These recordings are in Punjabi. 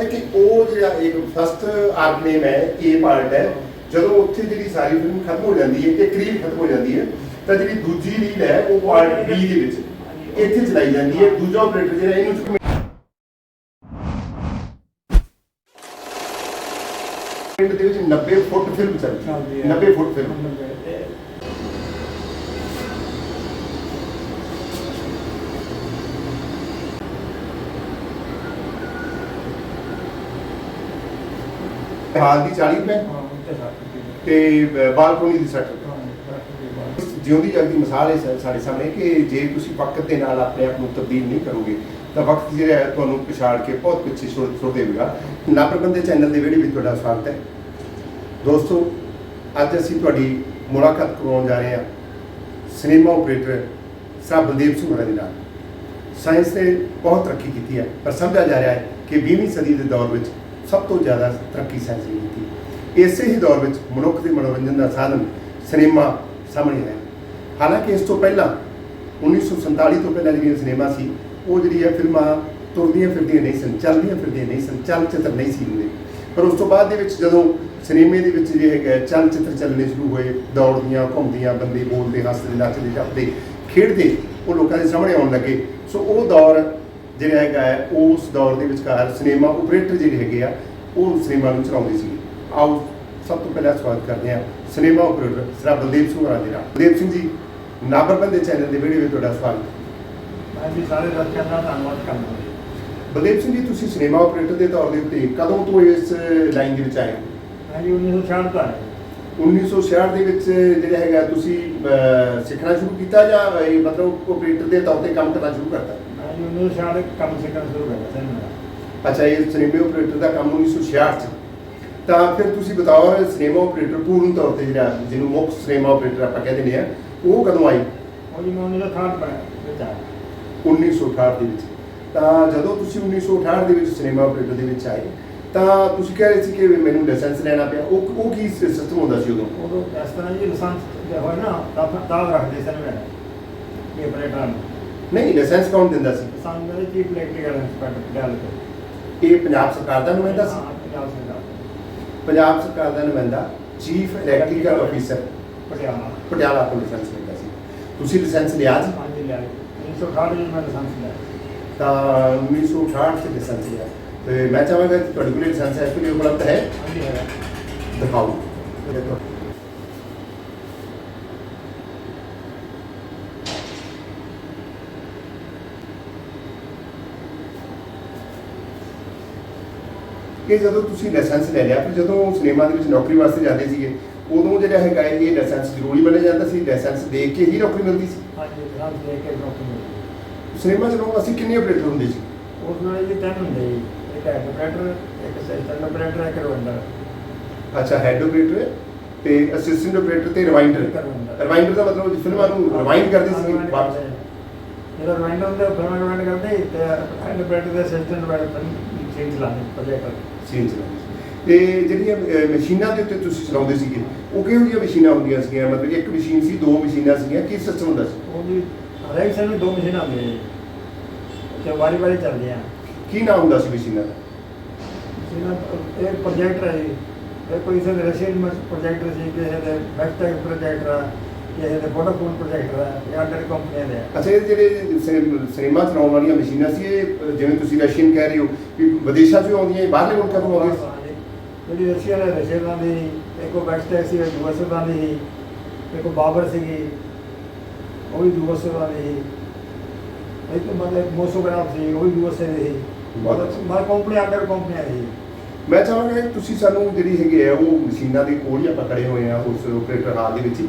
ਹੈ ਕਿ ਉਹ ਜਿਹੜਾ ਇੱਕ ਫਸਟ ਆਰਕ ਨੇਮ ਹੈ ਏ ਪਾਰਟ ਹੈ। ਜਦੋਂ ਉੱਥੇ ਜਿਹੜੀ ਸਾਰੀ ਫਿਲਮ ਖਤਮ ਹੋ ਜਾਂਦੀ ਹੈ ਤੇ ਕਰੀਬ ਖਤਮ ਹੋ ਜਾਂਦੀ ਹੈ ਤਾਂ ਜਿਹੜੀ ਦੂਜੀ ਰੀਲ ਹੈ ਉਹ ਪਾਰਟ ਬੀ ਦੇ ਵਿੱਚ ਇੱਥੇ ਚਲਾਈ ਜਾਂਦੀ ਹੈ। ਦੂਜਾ ਆਪਰੇਟਰ ਜਿਹੜਾ ਇਹਨੂੰ ਚੁੱਕ ਪਿੰਡ ਦੇ ਵਿੱਚ 90 ਫੁੱਟ ਫਿਲਮ ਚੱਲਦੀ ਹੈ। 90 ਫੁੱਟ ਫਿਲਮ ਹਾਲ ਦੀ 40 ਰੁਪਏ ਤੇ ਬਾਲਕੋਨੀ ਦੀ 60 ਰੁਪਏ ਜਿਉਂਦੀ ਜਗਦੀ ਮਿਸਾਲ ਹੈ ਸਾ- ਸਾਡੇ ਸਾਹਮਣੇ ਕਿ ਜੇ ਤੁਸੀਂ ਵਕਤ ਦੇ ਨਾਲ ਆਪਣੇ ਆਪ ਨੂੰ ਤਬਦੀਲ ਨਹੀਂ ਕਰੋਗੇ ਤਾਂ ਵਕਤ ਜਿਹੜਾ ਹੈ ਤੁਹਾਨੂੰ ਪਛਾੜ ਕੇ ਬਹੁਤ ਪਿੱਛੇ ਛੋੜ ਦੇਵੇਗਾ ਨਾਪਰਬੰਦੇ ਚੈਨਲ ਦੇ ਵੀਡੀਓ ਵਿੱਚ ਤੁਹਾਡਾ ਸਵਾਗਤ ਹੈ। ਦੋਸਤੋ ਅੱਜ ਅਸੀਂ ਤੁਹਾਡੀ ਮੁਲਾਕਾਤ ਕਰਵਾਉਣ ਜਾ ਰਹੇ ਹਾਂ cinema operator sir Baldev Singh ਹੋਰਾਂ ਦੇ ਨਾਲ। ਸਾਇੰਸ ਨੇ ਬਹੁਤ ਤਰੱਕੀ ਕੀਤੀ ਹੈ ਪਰ ਸਮਝਿਆ ਜਾ ਰਿਹਾ ਹੈ ਕਿ 20ਵੀਂ ਸਦੀ ਦੇ ਦੌਰ ਵਿੱਚ ਸਭ ਤੋਂ ਜ਼ਿਆਦਾ ਤਰੱਕੀ ਸਾਇੰਸ ਕੀਤੀ। ਇਸੇ ਹੀ ਦੌਰ ਵਿੱਚ ਮਨੁੱਖ ਦੇ ਮਨੋਰੰਜਨ ਦਾ ਸਾਧਨ ਸਿਨੇਮਾ ਸਾਹਮਣੇ ਆਇਆ। ਹਾਲਾਂਕਿ ਇਸ ਤੋਂ ਪਹਿਲਾਂ 1947 ਤੋਂ ਪਹਿਲਾਂ ਜਿਹੜੀਆਂ ਸਿਨੇਮਾ ਸੀ, ਉਹ ਜਿਹੜੀ ਹੈ ਫਿਲਮਾਂ ਤੁਰਦੀਆਂ ਫਿਰਦੀਆਂ ਨਹੀਂ ਸਨ, ਚੱਲਦੀਆਂ ਫਿਰਦੀਆਂ ਨਹੀਂ ਸਨ, ਚਲਚਿੱਤਰ ਨਹੀਂ ਸੀ ਹੁੰਦੇ। ਪਰ ਉਸ ਤੋਂ ਬਾਅਦ ਦੇ ਵਿੱਚ ਜਦੋਂ ਸਿਨੇਮੇ ਦੇ ਵਿੱਚ ਜਿਹੜੇ ਹੈਗੇ ਚਲ ਚਿੱਤਰ ਚੱਲਣੇ ਸ਼ੁਰੂ ਹੋਏ, ਦੌੜਦੀਆਂ, ਘੁੰਮਦੀਆਂ, ਬੰਦੇ ਬੋਲਦੇ, ਹੱਸਦੇ, ਨੱਚਦੇ ਟੱਪਦੇ ਖੇਡਦੇ, ਉਹ ਲੋਕਾਂ ਦੇ ਸਾਹਮਣੇ ਆਉਣ ਲੱਗੇ। ਸੋ ਉਹ ਦੌਰ ਜਿਹੜਾ ਹੈਗਾ ਹੈ ਉਸ ਦੌਰ ਦੇ ਵਿਚਕਾਰ ਸਿਨੇਮਾ ਆਪਰੇਟਰ ਜਿਹੜੇ ਹੈਗੇ ਆ ਉਹ ਸਿਨੇਮਾ ਨੂੰ ਚਲਾਉਂਦੇ ਸੀ ਆਓ ਸਭ ਤੋਂ ਪਹਿਲਾਂ ਸਵਾਗਤ ਕਰਦੇ ਹਾਂ ਸਿਨੇਮਾ ਆਪਰੇਟਰ ਸਰਾ ਬਲਦੇਵ ਸਿੰਘ ਹੋਰਾਂ ਦੇ ਨਾਲ। ਬਲਦੇਵ ਸਿੰਘ ਜੀ ਨਾਬਰਬੰਦੇ ਚੈਨਲ ਦੇ ਵੀਡੀਓ ਵਿੱਚ ਤੁਹਾਡਾ ਸਵਾਗਤ ਹੈ। ਮੈਂ ਵੀ ਸਾਰੇ ਦਰਸ਼ਕਾਂ ਦਾ ਧੰਨਵਾਦ ਕਰਦਾ ਹਾਂ ਬਲਦੇਵ ਸਿੰਘ ਜੀ ਤੁਸੀਂ ਸਿਨੇਮਾ ਆਪਰੇਟਰ ਦੇ ਤੌਰ ਦੇ ਉੱਤੇ ਕਦੋਂ ਤੋਂ ਇਸ ਲਾਈਨ ਦੇ ਵਿੱਚ ਆਏ? ਮੈਂ ਜੀ 1966 ਦਾ ਹੈ 1966 ਦੇ ਵਿੱਚ ਜਿਹੜਾ ਹੈਗਾ ਤੁਸੀਂ ਸਿੱਖਣਾ ਸ਼ੁਰੂ ਕੀਤਾ ਜਾਂ ਇਹ ਮਤਲਬ ਆਪਰੇਟਰ ਦੇ ਤੌਰ ਤੇ ਕੰਮ ਕਰਨਾ ਸ਼ੁਰੂ ਕਰਤਾ? ਮੈਂ ਜੀ 1966 ਕੰਮ ਸਿੱਖਣਾ ਸ਼ੁਰੂ ਕਰ ਦਿੱਤਾ ਮੇਰਾ ਅੱਛਾ ਇਹ ਸਿਨੇਮਾ ਆਪਰੇਟਰ ਦਾ ਕੰਮ 1966 ਚ। ਤਾਂ ਫਿਰ ਤੁਸੀਂ ਬਤੌਰ ਸਿਨੇਮਾ ਆਪਰੇਟਰ ਪੂਰਨ ਤੌਰ ਤੇ ਜਿਹੜਾ ਜਿਹਨੂੰ ਮੁੱਖ ਸਿਨੇਮਾ ਆਪਰੇਟਰ ਆਪਾਂ ਕਹਿੰਦੇ ਨੇ ਆ ਉਹ ਕਦੋਂ ਆਈ? ਉਹ ਜੀ ਮੈਂ 1968 ਪਾ ਵਿੱਚ ਆਇਆ 1968 ਦੇ ਵਿੱਚ। ਤਾਂ ਜਦੋਂ ਤੁਸੀਂ 1968 ਦੇ ਵਿੱਚ ਸਿਨੇਮਾ ਆਪਰੇਟਰ ਦੇ ਵਿੱਚ ਆਏ ਤਾਂ ਤੁਸੀਂ ਕਹਿ ਰਹੇ ਸੀ ਕਿ ਵੀ ਮੈਨੂੰ ਲਾਇਸੈਂਸ ਲੈਣਾ ਪਿਆ। ਉਹ ਉਹ ਕੀ ਸਿਸਟਮ ਹੁੰਦਾ ਸੀ ਉਦੋਂ? ਉਦੋਂ ਇਸ ਤਰ੍ਹਾਂ ਜੀ ਲਾਇਸੈਂਸ ਜੇ ਹੋਇਆ ਨਾ ਤਾਂ ਤਾਂ ਰੱਖਦੇ ਸਨ ਮੈਂ। ਇਹ ਆਪਰੇਟਰ ਨੂੰ ਨਹੀਂ ਲਾਇਸੈਂਸ ਕੌਣ ਦਿੰਦਾ ਸੀ? ਸਾਨੂੰ ਮੇਰੇ ਚੀਫ ਇਲੈਕਟ੍ਰੀਕਲ ਇੰਸਪੈਕਟਰ ਗੱਲ ਤੇ। ਇਹ ਪੰਜਾਬ ਸਰਕਾਰ ਦਾ ਨੁਮਾਇੰਦਾ ਸੀ? ਹਾਂ, ਪੰਜਾਬ ਸਰਕਾਰ ਪੰਜਾਬ ਸਰਕਾਰ ਦਾ ਨੁਮਾਇੰਦਾ chief electrical officer Patiala. Patiala ਤੋਂ ਲਾਇਸੈਂਸ ਲੈਂਦਾ ਸੀ। ਤੁਸੀਂ ਲਾਇਸੈਂਸ ਲਿਆ ਜੀ? ਪੰਜ ਲਿਆ 1968 ਵਿੱਚ ਮੈਂ ਲਾਇਸੈਂਸ ਲਿਆ। ਤਾਂ 1968 ਚ ਲਾਇਸੈਂਸ ਲਿਆ। ਤੇ ਮੈਂ ਚਾਹਾਂਗਾ ਕਿ ਤੁਹਾਡੇ ਕੋਲ ਲਾਇਸੈਂਸ ਇਸ ਵੇਲੇ ਉਪਲਬਧ ਹੈ? ਹਾਂਜੀ ਹੈਗਾ ਦਿਖਾਓ। ਕਿ ਜਦੋਂ ਤੁਸੀਂ ਲਾਇਸੈਂਸ ਲੈ ਲਿਆ ਫਿਰ ਜਦੋਂ ਸਿਨੇਮਾ ਦੇ ਵਿੱਚ ਨੌਕਰੀ ਵਾਸਤੇ ਜਾਂਦੇ ਸੀਗੇ ਉਦੋਂ ਜਿਹੜਾ ਹੈਗਾ ਇਹ ਲਾਇਸੈਂਸ ਜ਼ਰੂਰੀ ਮੰਨਿਆ ਜਾਂਦਾ ਸੀ? ਲਾਇਸੈਂਸ ਦੇ ਕੇ ਹੀ ਨੌਕਰੀ ਮਿਲਦੀ ਸੀ? ਹਾਂਜੀ ਲਾਇਸੈਂਸ ਲੈ ਕੇ ਨੌਕਰੀ ਮਿਲੀ ਸਿਨੇਮਾ ਚਲਾਉਣ ਅਸੀਂ ਕਿੰਨੇ ਆਪਰੇਟਰ ਹੁੰਦੇ ਸੀ? ਉਸ ਨਾਲ ਜੀ ਤਿੰਨ ਹੁੰਦੇ ਜੀ ਇੱਕ ਹੈਡ ਆਪਰੇਟਰ ਇੱਕ ਅਸਿਸਟੈਂਟ ਆਪਰੇਟਰ ਇੱਕ ਰਵੰਡਰ ਅੱਛਾ ਹੈਡ ਆਪਰੇਟਰ ਤੇ ਅਸਿਸਟੈਂਟ ਆਪਰੇਟਰ ਤੇ ਰਿਵਾਈਂਡਰ। ਰਿਵਾਈਂਡਰ ਦਾ ਮਤਲਬ ਫਿਲਮਾਂ ਨੂੰ ਰਿਵਾਈਂਡ ਕਰਦੇ ਸੀ ਵਾਪਸ। ਜਿਹੜਾ ਰਵੰਡਰ ਹੁੰਦਾ ਫਿਲਮ ਰਿਵਾਈਂਡ ਕਰਦੇ ਤੇ ਹੈਡ ਆਪਰੇਟਰ ਦੇ ਅਸਿਸਟੈਂਟ ਆਪਰੇਟਰ ਸੀਨ ਚਲਾਉਂਦੇ ਸੀ। ਤੇ ਜਿਹੜੀਆਂ ਅਹ, ਮਸ਼ੀਨਾਂ ਦੇ ਉੱਤੇ ਤੁਸੀਂ ਚਲਾਉਂਦੇ ਸੀਗੇ ਉਹ ਕਿਹੋ ਜਿਹੀਆਂ ਮਸ਼ੀਨਾਂ ਹੁੰਦੀਆਂ ਸੀਗੀਆਂ? ਮਤਲਬ ਇੱਕ ਮਸ਼ੀਨ ਸੀ ਦੋ ਮਸ਼ੀਨਾਂ ਸੀਗੀਆਂ ਕੀ ਸਿਸਟਮ ਹੁੰਦਾ ਸੀ? ਉਹ ਜੀ ਹਰੇਕ ਦੋ ਮਸ਼ੀਨਾਂ ਜੀ। ਤੇ ਵਾਰੀ ਵਾਰੀ ਚੱਲਦੀਆਂ। ਕੀ ਨਾਮ ਹੁੰਦਾ ਸੀ ਮਸ਼ੀਨਾਂ ਦਾ? ਮਸ਼ੀਨਾਂ ਇਹ ਪ੍ਰੋਜੈਕਟਰ ਹੈ ਜੀ। ਇਹ ਕੋਈ ਦੇ ਰਸ਼ੀਅਨ ਪ੍ਰੋਜੈਕਟਰ ਸੀ ਕਿਸੇ ਦੇ ਬੈਕਟੈਕ ਪ੍ਰੋਜੈਕਟਰ ਹੈ ਕਿਸੇ ਦੇ ਵੋਡਾਫੋਨ ਪ੍ਰੋਜੈਕਟਰ ਹੈ ਇਹ ਅੰਡਰ ਕੰਪਨੀਆਂ ਦੇ ਹੈ ਅੱਛਾ ਇਹ ਜਿਹੜੇ ਸਿਨੇ- ਸਿਨੇਮਾ ਚਲਾਉਣ ਵਾਲੀਆਂ ਮਸ਼ੀਨਾਂ ਸੀ ਇਹ ਜਿਵੇਂ ਤੁਸੀਂ ਰਸ਼ੀਅਨ ਕਹਿ ਰਹੇ ਹੋ ਕਿ ਵਿਦੇਸ਼ਾਂ ਚੋਂ ਆਉਂਦੀਆਂ ਇਹ ਬਾਹਰਲੇ ਮੁਲਕਾਂ ਤੋਂ ਆਉਂਦੀਆਂ? ਜਿਹੜੀ ਰਸ਼ੀਅਨ ਹੈ ਰਸ਼ੀਅਨ ਦਾ ਦੀ ਇੱਕ ਉਹ ਸੀ ਯੂਐਸਏ ਦਾ ਦੀ ਇੱਕ ਉਹ ਬਾਬਰ ਸੀਗੀ ਉਹ ਵੀ ਯੂਐਸਏ ਦਾ ਦੀ ਇੱਕ ਮਤਲਬ ਮੋਸੋਗ੍ਰਾਫ ਸੀ ਉਹ ਵੀ ਯੂਐਸਏ ਦੀ ਸੀ। ਬਹੁਤ ਅੱਛਾ। ਬਾਹਰ ਕੰਪਨੀ ਅੰਡਰ ਕੰਪਨੀਆਂ ਦੀ ਮੈਂ ਚਾਹਾਂਗਾ ਕਿ ਤੁਸੀਂ ਸਾਨੂੰ ਜਿਹੜੀ ਹੈਗੀ ਹੈ ਉਹ ਮਸ਼ੀਨਾਂ ਦੇ ਕੋਲ ਹੀ ਆਪਾਂ ਖੜੇ ਹੋਏ ਆ ਉਸ ਆਪਰੇਟਰ ਹਾਲ ਦੇ ਵਿੱਚ ਹੀ।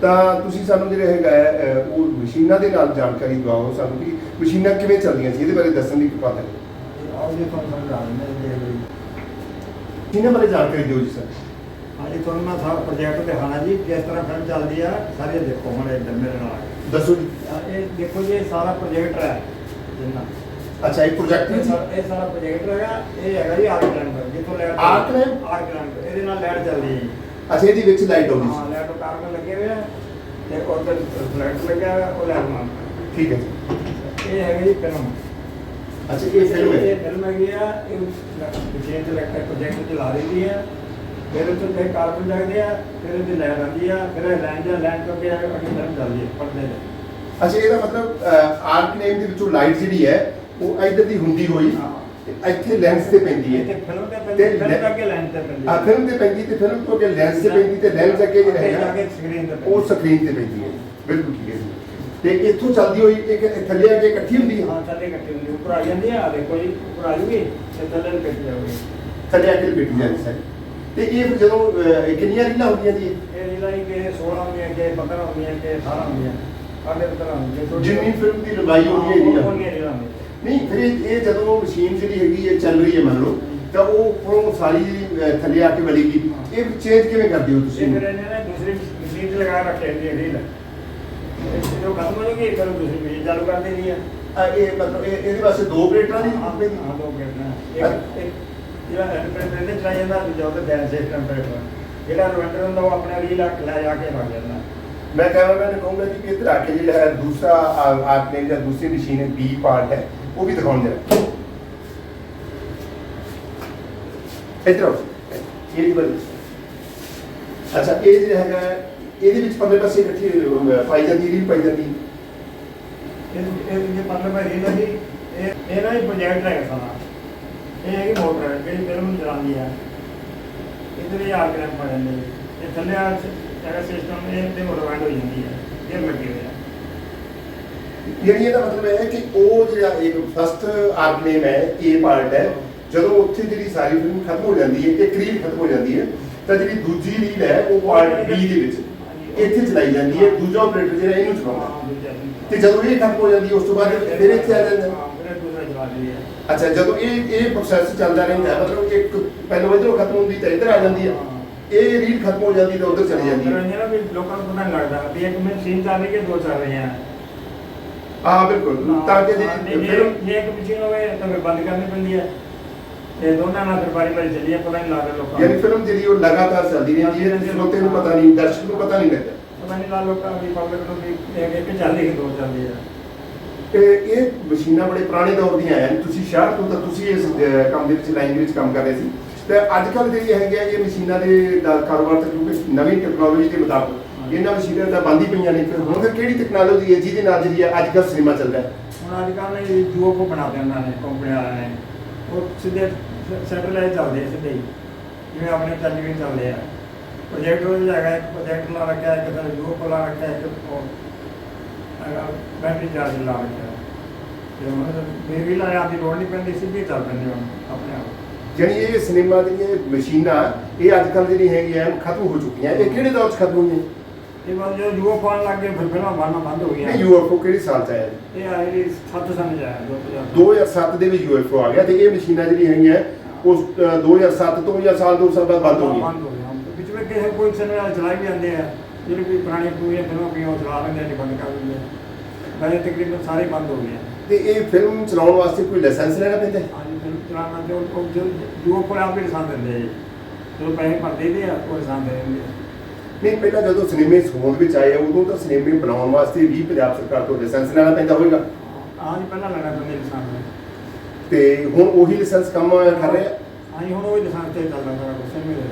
ਤਾਂ ਤੁਸੀਂ ਸਾਨੂੰ ਜਿਹੜਾ ਹੈਗਾ ਹੈ, ਅਹ, ਉਹ ਮਸ਼ੀਨਾਂ ਦੇ ਨਾਲ ਜਾਣਕਾਰੀ ਦਿਵਾਓ ਸਾਨੂੰ ਕਿ ਮਸ਼ੀਨਾਂ ਕਿਵੇਂ ਚੱਲਦੀਆਂ ਸੀ ਇਹਦੇ ਬਾਰੇ ਦੱਸਣ ਦੀ ਕਿਰਪਾ ਕਰੋ। ਦਿੰਦੇ ਇਹਨਾਂ ਬਾਰੇ। ਜਾਣਕਾਰੀ ਦਿਓ ਜੀ ਸਰ? ਹਾਂਜੀ ਤੁਹਾਨੂੰ ਮੈਂ ਸਾਰਾ ਪ੍ਰੋਜੈਕਟ ਦਿਖਾਣਾ ਜੀ ਕਿਸ ਤਰ੍ਹਾਂ ਫਿਲਮ ਚੱਲਦੀ ਆ ਸਾਰੇ ਦੇਖੋ ਹੁਣ ਇੱਧਰ ਮੇਰੇ ਨਾਲ। ਦੱਸੋ ਜੀ। ਇਹ ਦੇਖੋ ਜੀ ਇਹ ਸਾਰਾ ਪ੍ਰੋਜੈਕਟਰ ਹੈ ਜਿੰਨਾ। ਅੱਛਾ ਇਹ ਪ੍ਰੋਜੈਕਟ ਇਹ ਸਾਰਾ ਇਹ ਸਾਰਾ ਪ੍ਰੋਜੈਕਟਰ ਹੈਗਾ ਇਹ ਹੈਗਾ ਜੀ ਆਰਕ ਲੈਂਪ ਜਿੱਥੋਂ lamp? ਆਰਕ ਲੈਂਪ ਇਹਦੇ ਨਾਲ ਲਾਈਟ ਚੱਲਦੀ ਹੈ ਜੀ। ਅੱਛਾ ਇਹਦੇ ਵਿੱਚ ਲਾਈਟ ਆਉਂਦੀ ਹਾਂ ਸੀ ਲਾਈਟ ਕਾਰਬਨ ਲੱਗੇ ਹੋਏ ਆ ਤੇ ਉੱਧਰ ਫਲੈਟ ਲੱਗਿਆ ਹੋਇਆ ਉਹ ਲਾਈਟ ਮਾਰ ਠੀਕ ਹੈ ਜੀ। ਇਹ ਹੈਗਾ ਜੀ ਫਿਲਮ ਅੱਛਾ ਇਹ ਫਿਲਮ ਇਹ ਹੈ ਫਿਲਮ ਹੈਗੀ ਆ ਇਹ ਵਿਸ਼ੇਸ਼ ਤੇ ਲੱਗਦਾ ਪ੍ਰੋਜੈਕਟ ਚਲਾ ਰਹੀ ਹੈ ਫਿਰ ਉੱਥੇ ਤੇ ਕਾਰਬਨ ਜਾਂਦੇ ਆ ਫਿਰ ਇਹਦੀ ਲੈਣ ਆਉਂਦੀ ਆ ਫਿਰ ਇਹ ਲੈਣ ਜਾਂ ਲੈਣ ਤੋਂ ਅੱਗੇ ਅੱਗੇ ਫਿਲਮ ਚੱਲਦੀ ਹੈ ਪੜਦੇ ਨੇ ਅੱਛਾ ਇਹਦਾ ਮਤਲਬ ਆਰਕ ਨੇਮ ਦੇ ਵਿੱਚੋਂ ਲਾਈਟ ਜਿਹੜੀ ਹੈ ਉਹ ਇੱਧਰ ਦੀ ਹੁੰਦੀ ਹੋਈ। ਹਾਂ। ਇੱਥੇ ਲੈਂਸ ਤੇ ਪੈਂਦੀ ਹੈ। ਫਿਲਮ ਤੇ ਫਿਲਮ ਤੋਂ ਅੱਗੇ ਲੈਣ ਤੇ ਪੈਂਦੀ ਆ ਫਿਲਮ ਤੇ ਪੈਂਦੀ ਤੇ ਫਿਲਮ ਤੋਂ ਅੱਗੇ ਲੈਂਸ ਤੇ ਪੈਂਦੀ ਤੇ ਲੈਂਸ ਅੱਗੇ ਜਿਹੜਾ ਸਕਰੀਨ ਤੇ ਉਹ ਸਕਰੀਨ ਤੇ ਪੈਂਦੀ ਹੈ। ਬਿਲਕੁਲ ਠੀਕ ਹੈ ਤੇ ਇੱਥੋਂ ਚੱਲਦੀ ਹੋਈ ਇੱਕ ਥੱਲੇ ਆ ਕੇ ਇਕੱਠੀ ਹੁੰਦੀ ਹੈ? ਹਾਂ ਥੱਲੇ ਕੱਟੀ ਹੁੰਦੀ ਉੱਪਰ ਆ ਜਾਂਦੀ ਆ ਦੇਖੋ ਜੀ ਉੱਪਰ ਆ ਜੂਗੀ ਤੇ ਥੱਲੇ ਨੂੰ ਕੱਟੀ ਜਾਊਗੀ। ਥੱਲੇ ਆ ਕੇ ਬੈਠੀ ਜਾਂਦੀ ਸਾਰੀ ਤੇ ਇਹ ਜਦੋਂ ਕਿੰਨੀਆਂ ਰੀਲਾਂ ਹੁੰਦੀਆਂ ਜੀ? ਇਹ ਜਿਹੜਾ ਹੀ ਕਿ 16 ਹੁੰਦੀਆਂ ਕਿ 15 ਹੁੰਦੀਆਂ ਕਿ 18 ਹੁੰਦੀਆਂ ਸਾਡੇ ਤਰ੍ਹਾਂ ਹੁੰਦੀਆਂ ਜਿੰਨੀ ਫਿਲਮ ਦੀ ਲੰਬਾਈ ਹੋਣੀ ਹੈ ਜੀ ਨਹੀਂ ਫਿਰ ਇਹ ਇਹ ਜਦੋਂ ਮਸ਼ੀਨ ਜਿਹੜੀ ਹੈਗੀ ਹੈ ਚੱਲ ਰਹੀ ਹੈ ਮੰਨ ਲਓ ਤਾਂ ਉਹ ਉੱਪਰੋਂ ਸਾਰੀ ਅਹ, ਥੱਲੇ ਆ ਕੇ ਵੜੇਗੀ ਇਹ ਚੇਂਜ ਕਿਵੇਂ ਕਰਦੇ ਹੋ ਤੁਸੀਂ? ਅਹ, ਇਹ ਮਤਲਬ ਇਹ- ਇਹਦੇ ਵਾਸਤੇ ਦੋ ਦੀ ਹਾਂ ਜ਼ਰੂਰਤ ਹਾਂ ਪੈਂਦੀ ਦੋ ਕਿਹੜਾ ਇੱਕ ਇੱਕ ਜਿਹੜਾ ਐਂਟਰਪ੍ਰੈਨਰ ਨੇ ਚਲਾਈ ਜਾਂਦਾ ਦੂਜਾ ਉਹਦਾ ਬੈਲੈਂਸ ਸਿਸਟਮ ਟੈਂਪਰੇਚਰ ਜਿਹੜਾ ਰਵੈਂਡਰ ਹੁੰਦਾ ਉਹ ਆਪਣੇ ਰੀਲ ਰੱਖ ਲੈ ਜਾ ਕੇ ਲੱਗ ਜਾਂਦਾ। ਮੈਂ ਕੈਮਰਾਮੈਨ ਨੂੰ ਕਹੂੰਗਾ ਜੀ ਕਿ ਇੱਧਰ ਆ ਕੇ ਜਿਹੜਾ ਹੈ ਦੂਸਰਾ ਆਰਟ ਜਾਂ ਦੂਸਰੀ ਮਸ਼ੀਨ ਹੈ ਬੀ ਪਾਰਟ ਹੈ ਉਹ ਵੀ ਦਿਖਾਉਣ ਜਰਾ ਇੱਧਰ ਆਓ ਇਹ ਦੀ ਬਲ ਅੱਛਾ ਇਹ ਜਿਹੜਾ ਹੈਗਾ ਇਹਦੇ ਵਿੱਚ ਪਰਲੇ ਪਾਸੇ ਇਕੱਠੀ ਅਹ, ਪਾਈ ਜਾਂਦੀ ਰੀਲ ਪਾਈ ਜਾਂਦੀ ਇਹ ਇਹ ਜੇ ਮਤਲਬ ਹੈ ਰੀਲ ਹੈ ਜੀ ਇਹ ਇਹ ਨਾ ਹੀ ਪ੍ਰੋਜੈਕਟ ਹੈ ਸਾਰਾ ਇਹ ਹੈਗੀ ਮੋਟਰ ਹੈ ਜਿਹੜੀ ਫਿਲਮ ਨੂੰ ਚਲਾਉਂਦੀ ਹੈ ਇਧਰ ਇਹ ਆਰ ਕਰਮ ਪਾ ਜਾਂਦੇ ਇਹ ਥੱਲੇ ਆ ਜਿਹੜਾ ਸਿਸਟਮ ਇਹ ਤੇ ਮੋਟਰ ਹੋ ਜਾਂਦੀ ਹੈ ਇਹ ਲੱਗੇ ਹੋਏ ਆ ਯਾਨੀ ਇਹਦਾ ਮਤਲਬ ਇਹ ਹੈ ਕਿ ਉਹ ਜਿਹੜਾ ਇੱਕ ਫਸਟ ਆਰਟ ਹੈ ਏ ਪਾਰਟ ਹੈ, ਜਦੋਂ ਉੱਥੇ ਜਿਹੜੀ ਸਾਰੀ ਫਿਲਮ ਖਤਮ ਹੋ ਜਾਂਦੀ ਹੈ, ਇੱਕ ਰੀਲ ਖਤਮ ਹੋ ਜਾਂਦੀ ਹੈ, ਤਾਂ ਜਿਹੜੀ ਦੂਜੀ ਰੀਲ ਹੈ, ਉਹ ਪਾਰਟ ਬੀ ਦੇ ਵਿੱਚ ਇੱਥੇ ਚਲਾਈ ਜਾਂਦੀ ਹੈ, ਦੂਜਾ ਆਪਰੇਟਰ ਜਿਹੜਾ ਇਹਨੂੰ ਚਲਾਉਂਦਾ ਤੇ ਜਦੋਂ ਇਹ ਖਤਮ ਹੋ ਜਾਂਦੀ ਹੈ, ਉਸ ਤੋਂ ਬਾਅਦ ਫਿਰ ਇੱਥੇ ਆ ਜਾਂਦਾ ਅੱਛਾ, ਜਦੋਂ ਇਹ ਇਹ ਪ੍ਰੋਸੈਸ ਚੱਲਦਾ ਰਹਿੰਦਾ ਹੈ, ਮਤਲਬ ਕਿ ਪਹਿਲਾਂ ਇਧਰੋਂ ਖਤਮ ਹੁੰਦੀ ਤਾਂ ਇੱਧਰ ਆ ਜਾਂਦੀ ਹੈ। ਇਹ ਰੀਲ ਖਤਮ ਹੋ ਜਾਂਦੀ ਤਾਂ ਉਧਰ ਚਲੀ ਜਾਂਦੀ ਹੈ। ਲੋਕਾਂ ਨੂੰ ਪਤਾ ਲੱਗਦਾ ਵੀ ਇੱਕ ਮਿੰਟ ਸੀਨ ਚੱਲ ਰਹੀ ਹੈ, ਦੋ ਚੱਲ ਰਹੀਆਂ। ਹਾਂ ਬਿਲਕੁਲ। ਤਾਂ ਕਿ ਹਾਂ, ਜੇ ਫਿਲਮ ਜੇ ਇੱਕ ਮਸ਼ੀਨ ਹੋਵੇ ਤਾਂ ਫਿਰ ਬੰਦ ਕਰਨੀ ਪੈਂਦੀ ਹੈ ਇਹ ਦੋਨਾਂ ਨਾਲ ਫਿਰ ਬਾਰੀ ਚੱਲੀ ਹੈ ਪਤਾ ਨਹੀਂ ਲੱਗਦਾ ਲੋਕਾਂ ਯਾਨੀ ਫਿਲਮ ਜਿਹੜੀ ਉਹ ਲਗਾਤਾਰ ਚੱਲਦੀ ਰਹਿੰਦੀ ਹੈ ਸਰੋਤੇ ਨੂੰ ਪਤਾ ਨਹੀਂ ਦਰਸ਼ਕ ਨੂੰ ਪਤਾ ਨਹੀਂ ਲੱਗਦਾ। ਪਤਾ ਨਹੀਂ ਲੱਗਦਾ ਲੋਕਾਂ ਦੀ ਪਬਲਿਕ ਨੂੰ ਵੀ ਇੱਕ ਇੱਕ ਚੱਲਦੀ ਕਿ ਦੋ ਚੱਲਦੀ ਹੈ ਤੇ ਇਹ ਮਸ਼ੀਨਾਂ ਬੜੇ ਪੁਰਾਣੇ ਦੌਰ ਦੀਆਂ ਆਇਆ ਤੁਸੀਂ ਸ਼ਹਿਰ ਤੋਂ ਤਾਂ ਤੁਸੀਂ ਇਸ ਕੰਮ ਦੇ ਵਿੱਚ ਲਾਈਨ ਦੇ ਵਿੱਚ ਕੰਮ ਕਰ ਰਹੇ ਸੀ। ਤੇ ਅੱਜ ਕੱਲ੍ਹ ਜਿਹੜੀ ਹੈਗੀ ਆ ਇਹ ਮਸ਼ੀਨਾਂ ਦਾ ਕਾਰੋਬਾਰ ਤਾਂ ਕਿਉਂਕਿ ਨਵੀਂ ਟੈਕਨੋਲੋਜੀ ਦੇ ਮੁਤਾਬਕ ਇਹਨਾਂ ਮਸ਼ੀਨਾਂ ਤਾਂ ਬੰਦ ਪਈਆਂ ਨੇ ਫਿਰ ਹੁਣ ਫਿਰ ਕਿਹੜੀ ਟੈਕਨੋਲੋਜੀ ਹੈ ਜਿਹਦੇ ਨਾਲ ਜਿਹੜੀ ਅੱਜ ਕੱਲ੍ਹ ਸਿਨੇਮਾ ਚੱਲਦਾ ਹੈ? ਹੁਣ ਅੱਜ ਕੱਲ੍ਹ ਇਹ ਜੂਓ ਕੋ ਬਣਾ ਦਿੰਦਾ ਨੇ ਕੰਪਨੀ ਵਾਲਿਆਂ ਨੇ ਉਹ ਸਿੱਧੇ ਸੈਟਲਾਈਟ ਚੱਲਦੇ ਆ ਸਿੱਧੇ ਹੀ ਜਿਵੇਂ ਆਪਣੇ ਟੈਲੀਵਿਜ਼ਨ ਚੱਲਦੇ ਆ। ਪ੍ਰੋਜੈਕਟਰ ਉਹਦੇ ਹੈਗਾ ਇੱਕ ਪ੍ਰੋਜੈਕਟਰ ਲਾ ਰੱਖਿਆ ਇੱਕ ਤਾਂ ਜੂਓ ਕੋ ਲਾ ਰੱਖਿਆ ਇੱਕ ਉਹ ਹੈਗਾ ਬੈਟਰੀ ਚਾਰਜ ਲਾ ਰੱਖਿਆ। ਤੇ ਹੁਣ ਮੇਰੇ ਵੀ ਲਾ ਆਪ ਦੀ ਲੋੜ ਨਹੀਂ ਪੈਂਦੀ ਸਿੱਧੀ ਚੱਲ ਪੈਂਦੀ ਹੁਣ ਆਪਣੇ ਆਪ। ਯਾਨੀ ਇਹ ਸਿਨੇਮਾ ਦੀਆਂ ਮਸ਼ੀਨਾਂ ਇਹ ਅੱਜ ਕੱਲ੍ਹ ਜਿਹੜੀ ਹੈਗੀਆਂ ਖਤਮ ਹੋ ਚੁੱਕੀਆਂ। ਇਹ ਕਿਹੜੇ ਦੌਰ 'ਚ ਖਤਮ ਹੋਈਆਂ? ਇਹ ਬਾਅਦ ਜਦੋਂ ਜੂਓ ਪਾਉਣ ਲੱਗ ਗਏ ਫਿਰ ਫਿਲਮਾਂ ਬਣਨਾ ਬੰਦ ਹੋ ਗਈਆਂ ਇਹ ਯੂਐਫਓ ਕਿਹੜੇ ਸਾਲ 'ਚ ਆਇਆ? ਜੀ? ਇਹ ਆਏ ਜੀ ਸੱਤ ਸਮਝ ਆਇਆ 2000 2007 ਦੇ ਵਿੱਚ ਯੂਐਫਓ ਆ ਗਿਆ ਤੇ ਇਹ ਮਸ਼ੀਨਾਂ ਜਿਹੜੀ ਹੈਗੀਆਂ ਉਸ ਅਹ, 2007 ਤੋਂ ਜਾਂ ਸਾਲ ਦੋ ਸਾਲ ਬਾਅਦ ਬੰਦ ਹੋ ਗਈਆਂ। ਬੰਦ ਹੋ ਗਿਆ ਵਿੱਚ ਵਿੱਚ ਕਿਸੇ ਕੋਈ ਸਿਨੇਮਾ ਵਾਲੇ ਚਲਾਈ ਵੀ ਜਾਂਦੇ ਆ। ਜਿਹੜੇ ਵੀ ਪੁਰਾਣੀ ਪੂਰੀਆਂ ਫਿਲਮਾਂ ਪਈਆਂ ਉਹ ਚਲਾ ਲੈਂਦੇ ਆ ਬੰਦ ਕਰ ਦਿੰਦੇ ਆ। ਵੈਸੇ ਤਕਰੀਬਨ ਸਾਰੇ ਬੰਦ ਹੋ ਗਏ ਆ। ਤੇ ਇਹ ਫਿਲਮ ਚਲਾਉਣ ਵਾਸਤੇ ਕੋਈ ਲਾਇਸੈਂਸ ਲੈਣਾ ਪੈਂਦਾ? ਹੈ ਹਾਂਜੀ ਫਿਲਮ ਚਲਾਉਣਾ ਤੇ ਉਹ ਜੋ ਜੋ ਕੋਲ ਆਪ ਰਸਾਂ ਦਿੰਦੇ ਆ ਜੀ। ਜਦੋਂ ਪੈਸੇ ਭਰਦੇ ਦੇ ਆ ਉਹ ਰਸਾਂ ਦੇ ਦਿੰਦੇ ਆ। ਨਹੀਂ ਪਹਿਲਾਂ ਜਦੋਂ ਸਿਨੇਮੇ ਹੋਂਦ ਵਿੱਚ ਆਏ ਉਦੋਂ ਤਾਂ ਸਿਨੇਮੇ ਬਣਾਉਣ ਵਾਸਤੇ ਵੀ ਪੰਜਾਬ ਸਰਕਾਰ ਤੋਂ ਲਾਇਸੈਂਸ ਲੈਣਾ ਪੈਂਦਾ ਹੋਵੇਗਾ ਹਾਂ ਜੀ ਪਹਿਲਾਂ ਲੈਣਾ ਪੈਂਦੇ ਰਸਾਂ ਤੇ ਹੁਣ ਉਹੀ ਲਾਇਸੈਂਸ ਕੰਮ ਕਰ ਰਿਹਾ? ਹਾਂਜੀ ਹੁਣ ਉਹ ਰਸਾਂ ਤੇ ਚੱਲਦਾ ਸਾਰਾ ਕੁਝ ਸਿਨੇਮੇ ਦੇ।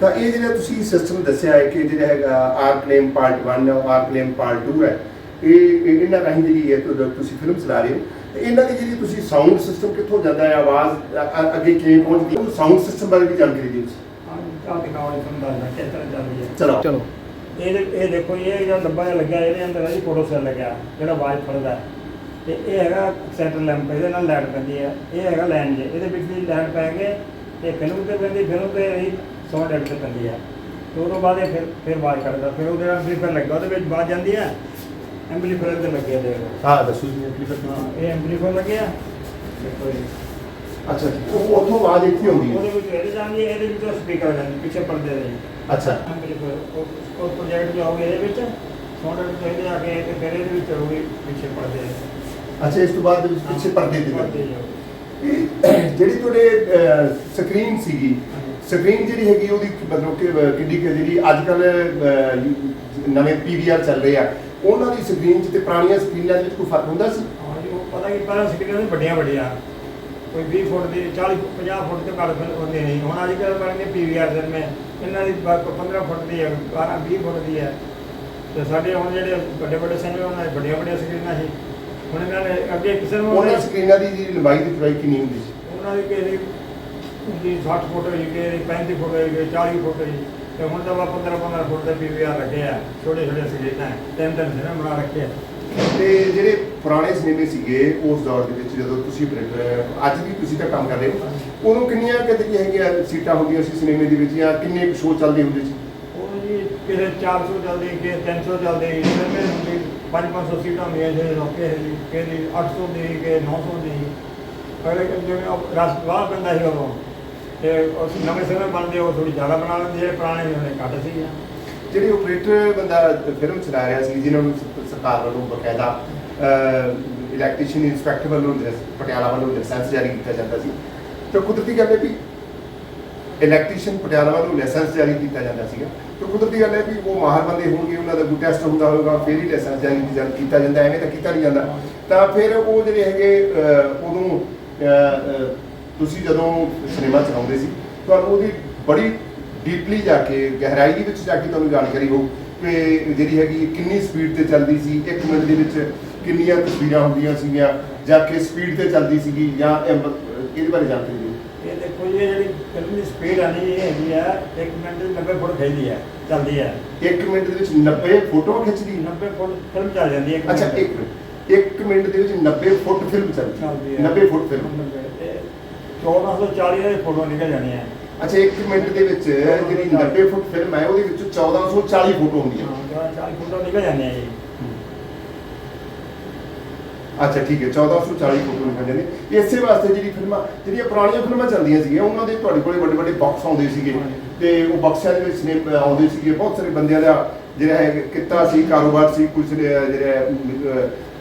ਤਾਂ ਇਹ ਜਿਹੜਾ ਤੁਸੀਂ ਸਿਸਟਮ ਦੱਸਿਆ ਹੈ ਕਿ ਜਿਹੜਾ ਹੈਗਾ ਆਰ ਕਲੇਮ ਪਾਰਟ 1 ਹੈ ਆਰ ਕਲੇਮ ਪਾਰਟ 2 ਹੈ ਇਹ ਇਹ- ਇਹਨਾਂ ਰਾਹੀਂ ਜਿਹੜੀ ਹੈ ਤੁਸੀਂ ਫਿਲਮ ਚਲਾ ਰਹੇ ਹੋ। ਤੇ ਇਹਨਾਂ ਦੀ ਜਿਹੜੀ ਤੁਸੀਂ ਸਾਊਂਡ ਸਿਸਟਮ ਕਿੱਥੋਂ ਜਾਂਦਾ ਹੈ ਆਵਾਜ਼ ਅੱਗੇ ਕਿਵੇਂ ਪਹੁੰਚਦੀ ਹੈ ਸਾਊਂਡ ਸਿਸਟਮ ਬਾਰੇ ਵੀ ਜਾਣਕਾਰੀ ਦਿਓ ਆਹ ਦਿਖਾਓ ਜੀ ਤੁਹਾਨੂੰ ਦੱਸਦਾ ਕਿਸ ਤਰ੍ਹਾਂ ਚੱਲਦੀ ਹੈ। ਚਲੋ। ਚਲੋ। ਇਹ ਇਹ ਦੇਖੋ ਇਹ ਜਿਹੜਾ ਡੱਬਾ ਜਿਹਾ ਲੱਗਿਆ ਇਹਦੇ ਅੰਦਰ ਹੈ ਜੀ ਫੋਟੋ ਸੈੱਲ ਲੱਗਿਆ ਜਿਹੜਾ ਆਵਾਜ਼ ਫੜਦਾ। ਹੈ। ਤੇ ਇਹ ਹੈਗਾ ਸੈਂਟਰ ਲੈਂਪ ਇਹਦੇ ਨਾਲ ਲਾਈਟ ਪੈਂਦੀ ਹੈ। ਇਹ ਹੈਗਾ ਲਾਈਨ ਜੇ ਇਹਦੇ ਵਿੱਚ ਦੀ ਲਾਈਟ ਪੈ ਕੇ ਤੇ ਫਿਲਮ ਤੇ ਪੈਂਦੀ ਫਿਲਮ ਤੇ ਇਹ ਸਾਊਂਡ ਐਡ ਤੇ ਪੈਂਦੀ ਹੈ। ਤੇ ਉਹ ਤੋਂ ਬਾਅਦ ਇਹ ਫਿਰ ਫਿਰ ਆਵਾਜ਼ ਕੱਢਦਾ। ਫਿਰ ਉਹਦੇ ਨਾਲ ਐਂਪਲੀਫਾਇਰ ਲੱਗਾ ਉਹਦੇ ਵਿੱਚ ਆਵਾਜ਼ ਜਾਂਦੀ ਹੈ। ਐਂਪਲੀਫਾਇਰ ਤੇ ਲੱਗਿਆ ਦੇਖੋ ਹਾਂ ਦੱਸੋ ਜੀ ਹਾਂ ਇਹ ਐਂਪਲੀਫਾਇਰ ਲੱਗਿਆ। ਦੇਖੋ ਜੀ। ਅੱਛਾ ਜੀ। ਉਹ ਉੱਥੋਂ ਆਵਾਜ਼ ਇੱਥੇ ਆਉਂਦੀ ਉਹਦੇ ਹੈ ਵਿੱਚ ਇਹਦੇ ਜਾਂਦੀ ਹੈ ਇਹਦੇ ਵਿੱਚੋਂ ਸਪੀਕਰ ਜਾਂਦੀ ਪਿੱਛੇ ਪਰਦੇ ਦੇ ਅੱਛਾ ਐਂਪਲੀਫਾਇਰ ਉਹ ਉਹ ਪ੍ਰੋਜੈਕਟ ਜੋ ਆਉਗੇ ਇਹਦੇ ਵਿੱਚ ਸਾਊਂਡ ਐਡ ਤੇ ਇਹਦੇ ਆ ਕੇ ਤੇ ਫਿਰ ਇਹਦੇ ਵਿੱਚ ਆਉਗੀ ਪਿੱਛੇ ਪਰਦੇ ਅੱਛਾ ਇਸ ਤੋਂ ਬਾਅਦ ਦੇ ਵਿੱਚ ਪਿੱਛੇ ਪਰਦੇ ਤੇ ਪਰਦੇ ਲੱਗੇ। ਜਾਓ। ਇਹ ਜਿਹੜੀ ਤੁਹਾਡੇ ਸਕਰੀਨ ਸੀਗੀ ਸਕਰੀਨ ਜਿਹੜੀ ਹੈਗੀ ਉਹਦੀ ਮਤਲਬ ਕਿ ਅਹ, ਕਿੰਨੀ ਕੁ ਜਿਹੜੀ ਅੱਜ ਕੱਲ ਨਵੇਂ ਪੀਵੀਆਰ ਚੱਲ ਰਹੇ ਆ ਉਹਨਾਂ ਦੀ ਸਕਰੀਨ 'ਚ ਤੇ ਪੁਰਾਣੀਆਂ ਸਕਰੀਨਾਂ ਦੇ ਵਿੱਚ ਕੋਈ ਫ਼ਰਕ ਹੁੰਦਾ ਸੀ ਹਾਂ ਜੀ ਉਹ ਪਤਾ ਕਿ ਪਹਿਲਾਂ ਸਕਰੀਨਾਂ ਸੀ ਵੱਡੀਆਂ ਵੱਡੀਆਂ ਕੋਈ 20 ਫੁੱਟ ਦੀ 40 50 ਫੁੱਟ ਘੱਟ ਫਿਰ ਹੁੰਦੇ ਨਹੀਂ। ਹੁਣ ਅੱਜ ਕੱਲ੍ਹ ਬਣ ਗਏ ਪੀਵੀਆਰ ਦੇ ਮੈਂ ਇਹਨਾਂ ਦੀ ਬ- 15 ਫੁੱਟ ਦੀ ਹੈ 12 20 ਫੁੱਟ ਦੀ ਹੈ। ਤੇ ਸਾਡੇ ਹੁਣ ਜਿਹੜੇ ਵੱਡੇ ਵੱਡੇ ਸਿਨੇਮੇ ਉਹਨਾਂ ਦੀ ਵੱਡੀਆਂ ਵੱਡੀਆਂ ਸਕਰੀਨਾਂ ਸੀ। ਹੁਣ ਇਹਨਾਂ ਨੇ ਅੱਗੇ ਕਿਸੇ ਨੂੰ ਉਹਨਾਂ ਸਕਰੀਨਾਂ ਦੀ ਜਿਹੜੀ ਲੰਬਾਈ ਦੀ ਚੌੜਾਈ ਕਿੰਨੀ ਹੁੰਦੀ ਸੀ? ਉਹਨਾਂ ਦੀ ਕਿਸੇ ਦੀ ਦੀ 60 ਫੁੱਟ ਹੋਈ ਦੀ 35 ਫੁੱਟ ਹੋਈ ਕਿਸੇ 40 ਫੁੱਟ ਹੋਈ। ਤੇ ਹੁਣ ਤਾਂ ਵਾ 15 15 ਫੁੱਟ ਦੇ ਪੀਵੀਆਰ ਲੱਗੇ ਆ ਛੋਟੇ ਛੋਟੇ ਸਕਰੀਨਾਂ। ਤਿੰਨ ਤਿੰਨ ਸਿਨੇਮੇ ਬਣਾ ਰੱਖੇ ਆ। ਤੇ ਜਿਹੜੇ ਪੁਰਾਣੇ ਸਿਨੇਮੇ ਸੀਗੇ ਉਸ ਦੌਰ ਦੇ ਵਿੱਚ ਜਦੋਂ ਤੁਸੀਂ operator, ਅੱਜ ਵੀ ਤੁਸੀਂ ਤਾਂ ਕੰਮ ਕਰ ਰਹੇ ਹੋ ਉਦੋਂ ਕਿੰਨੀਆਂ ਕਿਤੇ ਕੀ ਹੈਗੀਆਂ ਸੀਟਾਂ ਹੁੰਦੀਆਂ ਸੀ ਸਿਨੇਮੇ ਦੇ ਵਿੱਚ ਜਾਂ ਕਿੰਨੇ ਸ਼ੋਅ ਚੱਲਦੇ ਹੁੰਦੇ ਸੀ? ਉਹ ਜੀ ਕਿਸੇ 400 ਚੱਲਦੀ ਕਿਸੇ 300 ਚੱਲਦੀ ਸਿਨੇਮੇ ਹੁੰਦੀ 5-500 ਸੀਟਾਂ ਹੁੰਦੀਆਂ ਜਿਹੜੇ ਲੋਕੇ ਕਿਸੇ ਦੀ 800 ਦੀ ਕਿਸੇ 900 ਦੀ। ਅਗਲੇ ਕਿ ਜਿਵੇਂ ਉਹ ਰਸ ਬਾਹਰ ਪੈਂਦਾ ਸੀ ਉਦੋਂ। ਤੇ ਉਸ ਨਵੇਂ ਸਿਨੇਮੇ ਬਣਦੇ ਉਹ ਥੋੜੀ ਜ਼ਿਆਦਾ ਬਣਾ ਲੈਂਦੇ ਜਿਹੜੇ ਪੁਰਾਣੇ ਉਹਨੇ ਘੱਟ ਸੀ ਜਿਹੜੇ ਆਪਰੇਟਰ ਬੰਦਾ ਫਿਲਮ ਚਲਾ ਰਿਹਾ ਸੀ ਜਿਨ੍ਹਾਂ ਨੂੰ ਸਰਕਾਰ ਵੱਲੋਂ ਬਕਾਇਦਾ ਇਲੈਕਟ੍ਰੀਸ਼ੀਅਨ ਇੰਸਪੈਕਟਰ ਵੱਲੋਂ ਪਟਿਆਲਾ ਵੱਲੋਂ ਲਾਇਸੈਂਸ ਜਾਰੀ ਕੀਤਾ ਜਾਂਦਾ ਸੀ। ਤਾਂ ਕੁਦਰਤੀ ਗੱਲ ਹੈ ਵੀ ਇਲੈਕਟ੍ਰੀਸ਼ੀਅਨ ਪਟਿਆਲਾ ਵੱਲੋਂ ਲਾਇਸੈਂਸ ਜਾਰੀ ਕੀਤਾ ਜਾਂਦਾ ਸੀਗਾ। ਤਾਂ ਕੁਦਰਤੀ ਗੱਲ ਹੈ ਵੀ ਉਹ ਮਾਹਰ ਬੰਦੇ ਹੋਣਗੇ ਉਹਨਾਂ ਦਾ ਕੋਈ ਟੈਸਟ ਹੁੰਦਾ ਹੋਵੇਗਾ ਫਿਰ ਹੀ ਲਾਇਸੈਂਸ ਜਾਰੀ ਕੀਤਾ- ਜਾਂਦਾ ਐਵੇਂ ਤਾਂ ਕੀਤਾ ਨਹੀਂ ਜਾਂਦਾ। ਤਾਂ ਫਿਰ ਉਹ ਜਿਹੜੇ ਹੈਗੇ ਅਹ, ਉਦੋਂ ਤੁਸੀਂ ਜਦੋਂ ਸਿਨੇਮਾ ਚਲਾਉਂਦੇ ਸੀ ਤੁਹਾਨੂੰ ਉਹਦੀ ਬੜੀ ਡੀਪਲੀ ਜਾ ਕੇ ਗਹਿਰਾਈ ਦੇ ਵਿੱਚ ਜਾ ਕੇ ਤੁਹਾਨੂੰ ਜਾਣਕਾਰੀ ਹੋਊ। ਕਿ ਜਿਹੜੀ ਹੈਗੀ ਕਿੰਨੀ ਸਪੀਡ ਤੇ ਚੱਲਦੀ ਸੀ 1 ਮਿੰਟ ਦੇ ਵਿੱਚ ਕਿੰਨੀਆਂ ਤਸਵੀਰਾਂ ਹੁੰਦੀਆਂ ਸੀਗੀਆਂ ਜਾਂ ਕਿਸ ਸਪੀਡ ਤੇ ਚੱਲਦੀ ਸੀਗੀ ਜਾਂ ਇਹ ਬ- ਇਹਦੇ ਬਾਰੇ ਜਾਣਕਾਰੀ ਦਿਓ। ਇਹ ਦੇਖੋ ਜੀ ਇਹ ਜਿਹੜੀ ਫਿਲਮ ਦੀ ਸਪੀਡ ਆ ਨਹੀਂ ਇਹ ਹੈਗੀ ਆ 1 ਮਿੰਟ ਦੀ 90 ਫੁੱਟ ਖੇਦੀ ਹੈ ਚੱਲਦੀ ਹੈ 1 ਮਿੰਟ ਦੇ ਵਿੱਚ 90 ਫੋਟੋ ਖਿੱਚਦੀ? 90 ਫੁੱਟ ਫਿਲਮ ਚੱਲ ਜਾਂਦੀ ਹੈ ਇੱਕ ਅੱਛਾ ਮਿੰਟ। 1 ਮਿੰਟ। 1 ਮਿੰਟ ਦੇ ਵਿੱਚ 90 ਫੁੱਟ ਫਿਲਮ ਚੱਲਦੀ ਚੱਲਦੀ ਹੈ ਹੈ 90 ਫੁੱਟ ਫਿਲਮ। ਤੇ 1440 ਦੇ ਫੋਟੋ ਨਿਕਲ ਜਾਣੀਆਂ। ਅੱਛਾ 1 ਮਿੰਟ ਦੇ ਵਿੱਚ ਜਿਹੜੀ 90 ਫੁੱਟ ਫਿਲਮ ਹੈ ਉਹਦੇ ਵਿੱਚ 1440 ਫੋਟੋ ਹੁੰਦੀਆਂ ਹਾਂ। 40 ਫੋਟੋ ਨਿਕਲ ਜਾਂਦੀਆਂ ਜੀ। ਅੱਛਾ ਠੀਕ ਹੈ 1440 ਫੋਟੋ ਨਿਕਲ ਜਾਂਦੇ ਇਸੇ ਵਾਸਤੇ ਜਿਹੜੀ ਫਿਲਮਾਂ ਜਿਹੜੀਆਂ ਪੁਰਾਣੀਆਂ ਫਿਲਮਾਂ ਚੱਲਦੀਆਂ ਸੀਗੀਆਂ ਉਹਨਾਂ ਦੇ ਤੁਹਾਡੇ ਕੋਲੇ ਵੱਡੇ ਵੱਡੇ ਬਾਕਸ ਆਉਂਦੇ ਸੀਗੇ। ਤੇ ਉਹ ਬਾਕਸਾਂ ਦੇ ਵਿੱਚ ਸਿਨੇਮਾ ਆਉਂਦੇ ਸੀਗੇ। ਬਹੁਤ ਸਾਰੇ ਬੰਦਿਆਂ ਦਾ ਜਿਹੜਾ ਹੈ ਕਿੱਤਾ ਸੀ ਕਾਰੋਬਾਰ ਸੀ ਕੁਝ ਜਿਹੜਾ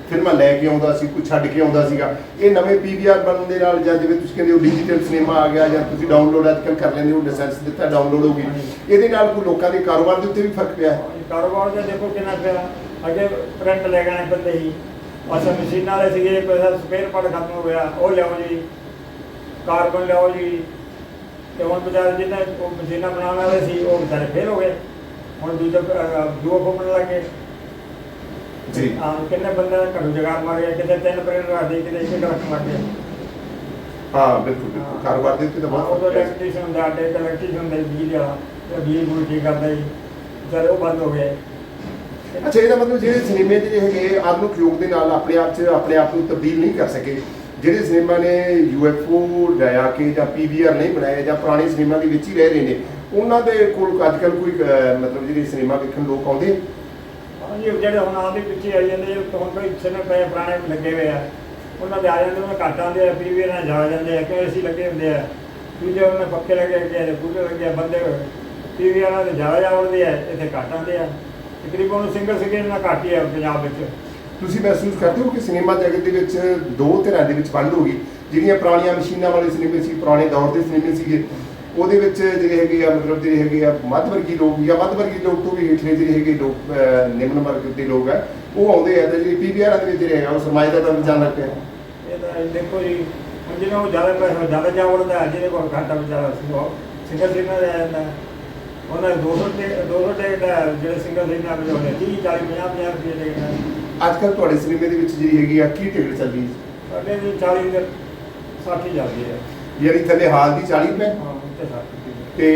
ਅਹ, ਫਿਲਮਾਂ ਲੈ ਕੇ ਆਉਂਦਾ ਸੀ ਕੁਝ ਛੱਡ ਕੇ ਆਉਂਦਾ ਸੀਗਾ। ਇਹ ਨਵੇਂ ਪੀਵੀਆਰ ਬਣਨ ਦੇ ਨਾਲ ਜਾਂ ਜਿਵੇਂ ਤੁਸੀਂ ਕਹਿੰਦੇ ਹੋ ਡਿਜੀਟਲ ਸਿਨੇਮਾ ਆ ਗਿਆ ਜਾਂ ਤੁਸੀਂ ਡਾਊਨਲੋਡ ਅੱਜਕੱਲ ਕਰ ਲੈਂਦੇ ਹੋ ਲਾਇਸੈਂਸ ਦਿੱਤਾ ਡਾਊਨਲੋਡ ਹੋ ਗਈ। ਇਹਦੇ ਨਾਲ ਕੋਈ ਲੋਕਾਂ ਦੇ ਕਾਰੋਬਾਰ ਦੇ ਉੱਤੇ ਵੀ ਫ਼ਰਕ ਪਿਆ? ਹੈ ਕਾਰੋਬਾਰ ਦਾ ਦੇਖੋ ਕਿੰਨਾ ਪਿਆ। ਅੱਗੇ ਪ੍ਰਿੰਟ ਲੈ ਗਏ ਬੰਦੇ ਹੀ ਅਸਾਂ ਮਸ਼ੀਨਾਂ ਵਾਲੇ ਸੀਗੇ ਪੈਸਾ ਸਪੇਅਰ ਪਾਰਟ ਖਤਮ ਹੋ ਗਿਆ ਉਹ ਲਿਆਓ ਜੀ। ਕਾਰਬਨ ਲਿਆਓ ਜੀ। ਤੇ ਹੁਣ ਵਿਚਾਰੇ ਜਿਹਨਾਂ ਉਹ ਮਸ਼ੀਨਾਂ ਬਣਾਉਣ ਵਾਲੇ ਸੀ ਉਹ ਵਿਚਾਰੇ ਫੇਲ ਹੋ ਗਏ। ਹੁਣ ਦੂਜਾ ਦੂਆ ਫੋਮਣ ਲੱਗੇ ਜੀ। ਕਿੰਨੇ ਬੰਦੇ ਘੜੂ ਜਗਾਰ ਮਾਰ ਗਏ ਕਿਤੇ ਤਿੰਨ ਪ੍ਰਿੰਟ ਰੱਖਦੇ ਕਿਤੇ ਇੱਕ ਰੱਖ ਗਏ ਹਾਂ ਬਿਲਕੁਲ ਬਿਲਕੁਲ। ਕਾਰੋਬਾਰ ਦੇ ਉੱਤੇ ਤਾਂ ਬਹੁਤ ਉਹ ਫ਼ਰਕ ਪਿਆ ਹੁੰਦਾ ਡੇ ਹੁੰਦਾ ਬਿਜਲੀ ਵਾਲਾ ਤੇ ਬਿਜਲੀ ਬੁਲ ਠੀਕ ਕਰਦਾ ਜੀ। ਵਿਚਾਰੇ ਉਹ ਬੰਦ ਹੋ ਗਏ ਅੱਛਾ ਇਹਦਾ ਮਤਲਬ ਜਿਹੜੇ ਸਿਨੇਮੇ ਹੈਗੇ ਆਧੁਨਿਕ ਯੁੱਗ ਦੇ ਨਾਲ ਆਪਣੇ ਆਪ 'ਚ ਆਪਣੇ ਆਪ ਨੂੰ ਤਬਦੀਲ ਨਹੀਂ ਕਰ ਸਕੇ। ਜਿਹੜੇ ਸਿਨੇਮਾ ਨੇ ਯੂਐਫਓ ਲਿਆ ਕੇ ਜਾਂ ਪੀਵੀਆਰ ਨਹੀਂ ਬਣਾਏ ਜਾਂ ਪੁਰਾਣੇ ਸਿਨੇਮਾ ਦੇ ਵਿੱਚ ਹੀ ਰਹਿ ਰਹੇ ਨੇ ਉਹਨਾਂ ਦੇ ਕੋਲ ਅੱਜ ਕੱਲ ਕੋਈ ਅਹ, ਮਤਲਬ ਜਿਹੜੇ ਸਿਨੇਮਾ ਵੇਖਣ ਲੋਕ ਆਉਂਦੇ? ਹਾਂਜੀ ਜਿਹੜੇ ਹੁਣ ਆਉਂਦੇ ਪਿੱਛੇ ਆਈ ਜਾਂਦੇ ਜਿਹੜੇ ਹੁਣ ਕੋਈ ਸਿਨੇ ਪਏ ਪੁਰਾਣੇ ਲੱਗੇ ਹੋਏ ਆ, ਉਹਨਾਂ ਦੇ ਆ ਜਾਂਦੇ, ਉਹਨਾਂ ਘੱਟ ਆਉਂਦੇ ਆ ਪੀਵੀ ਨਾਲ ਜਾ ਜਾਂਦੇ ਆ, ਕਿਉਂ ਏਸੀ ਲੱਗੇ ਹੁੰਦੇ ਆ? ਦੂਜੇ ਉਹਨਾਂ ਪੱਕੇ ਲੱਗੇ ਅੱਗੇ ਪੂਰੇ ਲੱਗੇ ਆ, ਬੰਦੇ ਪੀਵੀ ਵਾਲਾ ਦੇ ਜ਼ਿਆਦਾ ਜਾਵੜਦੇ ਆ, ਇੱਥੇ ਘੱਟ ਆਉਂਦੇ ਆ। ਤਕਰੀਬਨ ਸਿੰਗਲ ਸਕਰੀਨ ਨਾਲ ਘੱਟ ਹੀ ਆ ਪੰਜਾਬ ਵਿੱਚ। ਤੁਸੀਂ ਮਹਿਸੂਸ ਕਰਦੇ ਹੋ ਕਿ ਸਿਨੇਮਾ ਜਗਤ ਦੇ ਵਿੱਚ ਦੋ ਧਿਰਾਂ ਦੇ ਵਿੱਚ ਵੰਡ ਹੋ ਗਈ, ਜਿਹੜੀਆਂ ਪੁਰਾਣੀਆਂ ਮਸ਼ੀਨਾਂ ਵਾਲੇ ਸਿਨੇਮੇ ਸੀ, ਪੁਰਾਣੇ ਦੌਰ ਦੇ ਸਿਨੇਮੇ ਸੀਗੇ। ਉਹਦੇ ਵਿੱਚ ਜਿਹੜੇ ਹੈਗੇ ਆ ਮਤਲਬ ਜਿਹੜੇ ਹੈਗੇ ਆ ਮੱਧ ਵਰਗੀ ਲੋਕ ਜਾਂ ਮੱਧ ਵਰਗੀ ਲੋਕ ਤੋਂ ਵੀ ਹੇਠਲੇ ਜਿਹੜੇ ਹੈਗੇ ਲੋਕ ਨਿਮਨ ਵਰਗ ਦੇ ਲੋਕ ਆ ਉਹ ਆਉਂਦੇ ਆ ਤੇ ਜਿਹੜੀ ਪੀਵੀਆਰ ਦੇ ਵਿੱਚ ਜਿਹੜੇ ਹੈਗਾ ਉਹ ਸਰਮਾਏਦਾਰ ਦਾ ਰੁਝਾਨ ਰੱਖ ਪਿਆ। ਇਹ ਤਾਂ ਦੇਖੋ ਜੀ ਹੁਣ ਜਿਹਨਾਂ ਨੂੰ ਜ਼ਿਆਦਾ ਪੈਸਾ ਜ਼ਿਆਦਾ ਜਾਵੜਦਾ ਹੈ, ਜਿਹਦੇ ਕੋਲ ਘੱਟ ਆ ਵਿਚਾਰਾ ਸਿੰਗਲ ਸਕਰੀਨ ਦਾ ਜਾਂਦਾ। ਉਹਨਾਂ ਦੇ 200 ਟਿਕਟ 200 ਟਿਕਟ ਜਿਹੜੇ ਸਿੰਗਲ ਸਕਰੀਨ ਨਾਲ ਵਜਾਉਂਦੇ 30 40 50 50 ਰੁਪਏ ਟਿਕਟ ਅੱਜ ਕੱਲ ਤੁਹਾਡੇ ਸਿਨੇਮੇ ਦੇ ਵਿੱਚ ਜਿਹੜੀ ਹੈਗੀ ਆ ਕੀ ਟਿਕਟ ਚੱਲਦੀ? ਸਾਡੇ ਜੀ 40 ਦੇ 60 ਜਾਂਦੀ ਹੈ ਯਾਨੀ ਥੱਲੇ ਹਾਲ ਦੀ 40 ਰੁਪਏ? ਹਾਂ। ਉੱਤੇ 60 ਰੁਪਏ ਤੇ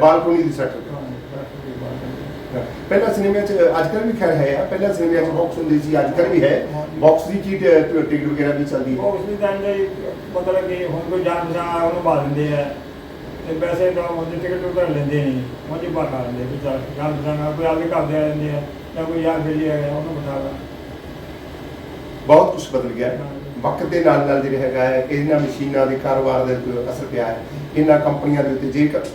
ਬਾਲਕੋਨੀ ਦੀ 60 ਰੁਪਏ ਹਾਂ 60 ਰੁਪਏ ਬਾਅਦ ਪਹਿਲਾਂ ਸਿਨੇਮੇ 'ਚ ਅੱਜ ਕੱਲ ਵੀ ਖੈਰ ਹੈ ਆ ਪਹਿਲਾਂ ਸਿਨੇਮੇ 'ਚ ਬਾਕਸ ਹੁੰਦੀ ਸੀ ਅੱਜ ਕੱਲ ਵੀ ਹੈ। ਬਾਕਸ ਦੀ ਕੀ ਟਿਕਟ ਵਗੈਰਾ ਵੀ ਚੱਲਦੀ ਹੈ? ਉਸ ਦੀ ਤਾਂ ਮਤਲਬ ਕਿ ਹੁਣ ਕੋਈ ਜਾਣ ਪਛਾਣ ਉਹਨੂੰ ਪਾ ਦਿੰਦੇ ਆ। ਤੇ ਪੈਸੇ ਤਾਂ ਉਹਦੀ ਟਿਕਟ ਉਧਰ ਲੈਂਦੇ ਨਹੀਂ ਉਹ ਜੀ ਪਾ ਲੈਂਦੇ ਵੀ ਚੱਲ ਜਾਣ ਪਛਾਣ ਕੋਈ ਆਪਦੇ ਘਰ ਦੇ ਆ ਜਾਂਦੇ ਆ ਜਾਂ ਕੋਈ ਯਾਰ ਬੇਲੀ ਆ ਗਿਆ ਉਹਨੂੰ ਬਿਠਾ ਲਾ। ਬਹੁਤ ਕੁਝ ਬਦਲ ਗਿਆ। ਵਕਤ ਦੇ ਨਾਲ ਨਾਲ ਜਿਹੜਾ ਹੈਗਾ ਹੈ ਇਹਨਾਂ ਮਸ਼ੀਨਾਂ ਦੇ ਕਾਰੋਬਾਰ ਦੇ ਅਸਰ ਪਿਆ ਹੈ। ਇਹਨਾਂ ਕੰਪਨੀਆਂ ਦੇ ਉੱਤੇ ਜੇਕਰ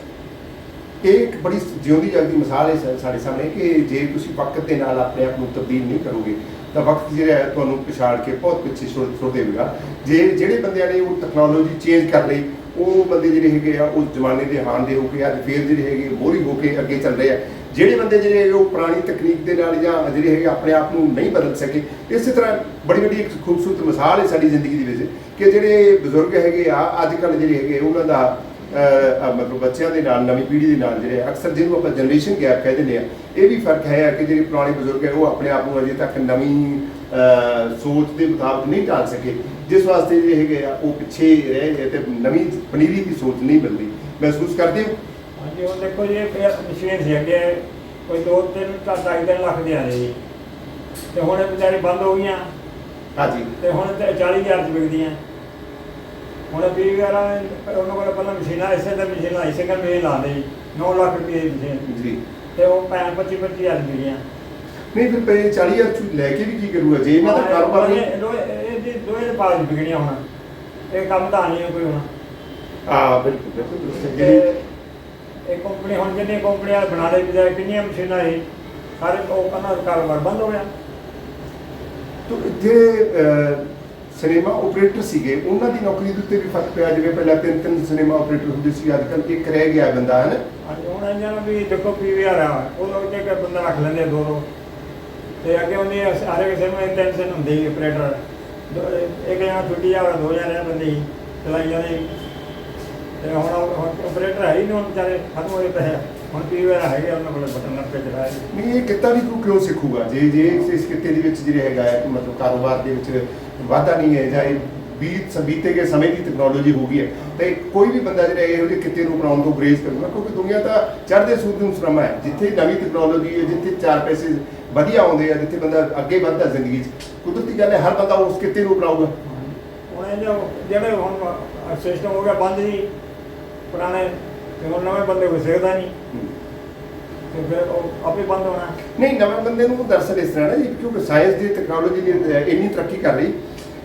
ਇਹ ਇੱਕ ਬੜੀ ਜਿਉਂਦੀ ਜਾਗਦੀ ਮਿਸਾਲ ਹੈ ਸਾ- ਸਾਡੇ ਸਾਹਮਣੇ ਕਿ ਜੇ ਤੁਸੀਂ ਵਕਤ ਦੇ ਨਾਲ ਆਪਣੇ ਆਪ ਨੂੰ ਤਬਦੀਲ ਨਹੀਂ ਕਰੋਗੇ, ਤਾਂ ਵਕਤ ਜਿਹੜਾ ਹੈ ਤੁਹਾਨੂੰ ਪਛਾੜ ਕੇ ਬਹੁਤ ਪਿੱਛੇ ਛੋੜ ਦੇਵੇਗਾ ਜੇ ਜਿਹੜੇ ਬੰਦਿਆਂ ਨੇ ਉਹ ਟੈਕਨੋਲੋਜੀ ਚੇਂਜ ਕਰ ਲਈ ਉਹ ਬੰਦੇ ਜਿਹੜੇ ਹੈਗੇ ਆ ਉਸ ਜ਼ਮਾਨੇ ਦੇ ਹਾਣ ਦੇ ਹੋ ਕੇ, ਅੱਜ ਫੇਰ ਜਿਹੜੇ ਹੈਗੇ ਮੋਹਰੀ ਹੋ ਕੇ ਅੱਗੇ ਚੱਲ ਰਹੇ ਆ। ਜਿਹੜੇ ਬੰਦੇ ਜਿਹੜੇ ਉਹ ਪੁਰਾਣੀ ਤਕਨੀਕ ਦੇ ਨਾਲ ਜਾਂ ਜਿਹੜੇ ਹੈਗੇ ਆਪਣੇ ਆਪ ਨੂੰ ਨਹੀਂ ਬਦਲ ਸਕੇ, ਇਸੇ ਤਰ੍ਹਾਂ ਬੜੀ ਵੱਡੀ ਇੱਕ ਖੂਬਸੂਰਤ ਮਿਸਾਲ ਹੈ ਸਾਡੀ ਜ਼ਿੰਦਗੀ ਦੇ ਵਿੱਚ ਕਿ ਜਿਹੜੇ ਬਜ਼ੁਰਗ ਹੈਗੇ ਆ ਅੱਜ ਕੱਲ੍ਹ ਜਿਹੜੇ ਹੈਗੇ, ਉਹਨਾਂ ਦਾ ਮਤਲਬ ਬੱਚਿਆਂ ਦੇ ਨਾਲ, ਨਵੀਂ ਪੀੜ੍ਹੀ ਦੇ ਨਾਲ ਜਿਹੜੇ ਅਕਸਰ ਜਿਹਨੂੰ ਆਪਾਂ ਜਨਰੇਸ਼ਨ ਗੈਪ ਕਹਿ ਦਿੰਦੇ ਆ, ਇਹ ਵੀ ਫ਼ਰਕ ਹੈ ਕਿ ਜਿਹੜੇ ਪੁਰਾਣੇ ਬਜ਼ੁਰਗ ਹੈ, ਉਹ ਆਪਣੇ ਆਪ ਨੂੰ ਅਜੇ ਤੱਕ ਨਵੀਂ ਸੋਚ ਦੇ ਮੁਤਾਬਕ ਨਹੀਂ ਢਾਲ ਸਕੇ। ਜਿਸ ਵਾਸਤੇ ਜਿਹੜੇ ਹੈਗੇ ਆ ਉਹ ਪਿੱਛੇ ਰਹਿ ਗਏ ਤੇ ਨਵੀਂ ਪਨੀਰੀ ਦੀ ਸੋਚ ਨਹੀਂ ਮਿਲਦੀ। ਮਹਿਸੂਸ ਕਰਦੇ ਹੋ? ਹਾਂਜੀ ਹੁਣ ਦੇਖੋ ਜੀ ਇਹ ਮਸ਼ੀਨ ਸੀ ਅੱਗੇ ਕੋਈ ਦੋ ਤਿੰਨ ਤਾਂ ਢਾਈ ਤਿੰਨ ਲੱਖ ਦੇ ਆ ਰਹੇ ਜੀ ਤੇ ਹੁਣ ਇਹ ਵਿਚਾਰੀ ਬੰਦ ਹੋ ਗਈਆਂ। ਹਾਂਜੀ। ਤੇ ਹੁਣ ਤੇ 40000 ਚ ਵਿਕਦੀਆਂ। ਹੁਣ ਵੀ ਵਗੈਰਾ ਉਹਨਾਂ ਕੋਲ ਪਹਿਲਾਂ ਮਸ਼ੀਨਾਂ ਇਸੇ ਤਰ੍ਹਾਂ ਮਸ਼ੀਨਾਂ ਇਸੇ ਕਰ ਮੇ ਲਾ ਦੇ 9 ਲੱਖ ਰੁਪਏ ਦੀ ਮਸ਼ੀਨ ਜੀ। ਤੇ ਉਹ ਭੈਣ 25 25000 ਵਿਕਦੀਆਂ। ਨਹੀਂ ਫਿਰ ਪਏ 40000 ਚ ਲੈ ਕੇ ਵੀ ਕੀ ਕਰੂਗਾ? ਜੇ ਇਹਨਾਂ ਦਾ ਕਾਰੋਬਾਰ ਨਹੀਂ ਜੀ ਦੇ ਪਾਸ ਵਿਕਣੀਆਂ ਹੁਣ ਇਹ ਕੰਮ ਤਾਂ ਨਹੀਂ ਹੈ ਕੋਈ ਹੁਣ ਆ ਬਿਲਕੁਲ ਬਿਲਕੁਲ ਦੁਰਸਤ ਹੈ। ਤੇ ਜਿਹੜੀ ਇਹ ਕੰਪਨੀ ਹੁਣ ਜਿੰਨੀ ਕੰਪਨੀਆਂ ਬਣਾ ਲਈ ਬਜਾਏ ਕਿੰਨੀਆਂ ਮਸ਼ੀਨਾਂ ਇਹ ਸਾਰੇ ਉਹ ਕਹਿੰਦਾ ਕਾਰੋਬਾਰ ਬੰਦ ਹੋ ਗਿਆ। ਤੋ ਅਹ, ਸਿਨੇਮਾ ਆਪਰੇਟਰ ਸੀਗੇ ਉਹਨਾਂ ਦੀ ਨੌਕਰੀ ਦੇ ਉੱਤੇ ਵੀ ਫ਼ਰਕ ਪਿਆ ਜਿਵੇਂ ਪਹਿਲਾਂ ਤਿੰਨ ਤਿੰਨ ਸਿਨੇਮਾ ਆਪਰੇਟਰ ਹੁੰਦੇ ਸੀ ਅੱਜ ਕੱਲ੍ਹ ਇੱਕ ਰਹਿ ਗਿਆ ਬੰਦਾ ਹੈ ਨਾ ਅੱਜ ਹੁਣ ਇਹਨਾਂ ਨੂੰ ਵੀ ਦੇਖੋ ਪੀਵੀਆਰ ਆ ਉਹ ਲੋਕ ਤੇ ਕਿ ਬੰਦਾ ਰੱਖ ਲੈਂਦੇ ਆ ਦੋ ਦੋ ਤੇ ਅੱਗੇ ਉਹਨੇ ਸਾਰੇ ਕਿਸੇ ਨੂੰ ਟੈਨਸ਼ਨ ਹੁੰਦੀ ਸੀ ਆਪਰੇਟਰ ਇੱਕ ਜਣਾ ਛੁੱਟੀ ਆ ਦੋ ਜਣੇ ਬੰਦੇ ਸੀ ਚਲਾਈ ਜਾਂਦੇ ਤੇ ਹੁਣ ਆਪਰੇਟਰ ਹੈ ਹੀ ਨਹੀਂ ਹੁਣ ਵਿਚਾਰੇ, ਖਤਮ ਹੋਏ ਪਏ ਆ। ਹੁਣ ਪੀਵੀਆਰ ਹੈਗੇ ਉਹਨਾਂ ਕੋਲ ਬਟਨ ਨੱਪੇ ਚਲਾਏ। ਨਹੀਂ, ਇਹ ਕਿੱਤਾ ਵੀ ਕੋਈ ਕਿਉਂ ਸਿੱਖੂਗਾ? ਜੇ ਜੇ ਇਸ- ਕਿੱਤੇ ਦੇ ਵਿੱਚ ਜਿਹੜੇ ਹੈਗਾ ਹੈ ਕਿ ਮਤਲਬ ਕਾਰੋਬਾਰ ਦੇ ਵਿੱਚ ਵਾਧਾ ਨਹੀਂ ਹੈ, ਜਾਂ ਇਹ ਬੀਤ ਬੀਤੇ ਗਏ ਸਮੇਂ ਦੀ ਟੈਕਨੋਲੋਜੀ ਹੋ ਗਈ ਹੈ, ਤੇ ਕੋਈ ਵੀ ਬੰਦਾ ਜਿਹੜਾ ਇਹੋ ਜਿਹੇ ਕਿੱਤੇ ਨੂੰ ਅਪਣਾਉਣ ਤੋਂ ਗਰੇਜ਼ ਕਰੂਗਾ, ਕਿਉਂਕਿ ਦੁਨੀਆ ਤਾਂ ਚੜ੍ਹਦੇ ਸੂਰਜ ਨੂੰ ਸਮਾਂ ਹੈ। ਜਿੱਥੇ ਨਵੀਂ ਟੈਕਨੋਲੋਜੀ ਹੈ, ਜਿੱਥੇ ਚਾਰ ਪੈਸੇ ਵਧੀਆ ਆਉਂਦੇ ਆ ਜਿੱਥੇ ਬੰਦਾ ਅੱਗੇ ਵੱਧਦਾ ਜ਼ਿੰਦਗੀ 'ਚ। ਕੁਦਰਤੀ ਗੱਲ ਹੈ ਹਰ ਬੰਦਾ ਉਸ ਕਿੱਤੇ ਨੂੰ ਅਪਣਾਊਗਾ ਹੁਣ ਇਹ ਜੋ ਜਿਹੜੇ ਹੁਣ ਸਿਸਟਮ ਹੋ ਗਿਆ ਬੰਦ ਜੀ ਪੁਰਾਣੇ ਤੇ ਹੁਣ ਨਵੇਂ ਬੰਦੇ ਕੋਈ ਸਿੱਖਦਾ ਨਹੀਂ। ਤੇ ਫਿਰ ਉਹ ਆਪੇ ਬੰਦ ਹੋਣਾ। ਨਹੀਂ ਨਵੇਂ ਬੰਦੇ ਨੂੰ ਦਰਅਸਲ ਇਸ ਤਰ੍ਹਾਂ ਨਾ ਜੀ ਕਿਉਂਕਿ ਸਾਇੰਸ ਦੀ ਟੈਕਨੋਲੋਜੀ ਅਹ, ਇੰਨੀ ਤਰੱਕੀ ਕਰ ਲਈ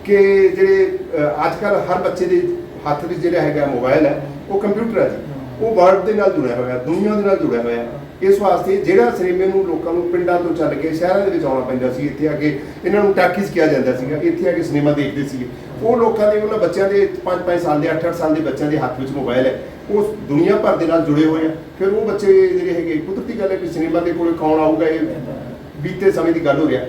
ਕਿ ਜਿਹੜੇ ਅੱਜ ਕੱਲ ਹਰ ਬੱਚੇ ਦੇ ਹੱਥ ਵਿੱਚ ਜਿਹੜਾ ਹੈਗਾ ਮੋਬਾਈਲ ਹੈ ਉਹ ਕੰਪਿਊਟਰ ਹੈ ਜੀ। ਉਹ ਵਰਲਡ ਦੇ ਨਾਲ ਜੁੜਿਆ ਹੋਇਆ ਦੁਨੀਆ ਦੇ ਨਾਲ ਜੁੜਿਆ ਹੋਇਆ। ਇਸ ਵਾਸਤੇ ਜਿਹੜਾ ਸਿਨੇਮੇ ਨੂੰ ਲੋਕਾਂ ਨੂੰ ਪਿੰਡਾਂ ਤੋਂ ਚੱਲ ਕੇ ਸ਼ਹਿਰਾਂ ਦੇ ਵਿੱਚ ਆਉਣਾ ਪੈਂਦਾ ਸੀ, ਇੱਥੇ ਆ ਕੇ ਇਹਨਾਂ ਨੂੰ ਟਾਕੀਜ਼ ਕਿਹਾ ਜਾਂਦਾ ਸੀਗਾ, ਇੱਥੇ ਆ ਕੇ ਸਿਨੇਮਾ ਦੇਖਦੇ ਸੀਗੇ। ਉਹ ਲੋਕਾਂ ਦੇ, ਉਹਨਾਂ ਬੱਚਿਆਂ ਦੇ 5-5 ਸਾਲ ਦੇ 8-8 ਸਾਲ ਦੇ ਬੱਚਿਆਂ ਦੇ ਹੱਥ ਵਿੱਚ ਮੋਬਾਈਲ ਹੈ। ਉਹ ਦੁਨੀਆ ਭਰ ਦੇ ਨਾਲ ਜੁੜੇ ਹੋਏ ਆ। ਫਿਰ ਉਹ ਬੱਚੇ ਜਿਹੜੇ ਹੈਗੇ, ਕੁਦਰਤੀ ਗੱਲ ਹੈ ਕਿ ਸਿਨੇਮਾ ਦੇ ਕੋਲ ਕੌਣ ਆਊਗਾ, ਇਹ ਬੀਤੇ ਸਮੇਂ ਦੀ ਗੱਲ ਹੋ ਰਿਹਾ।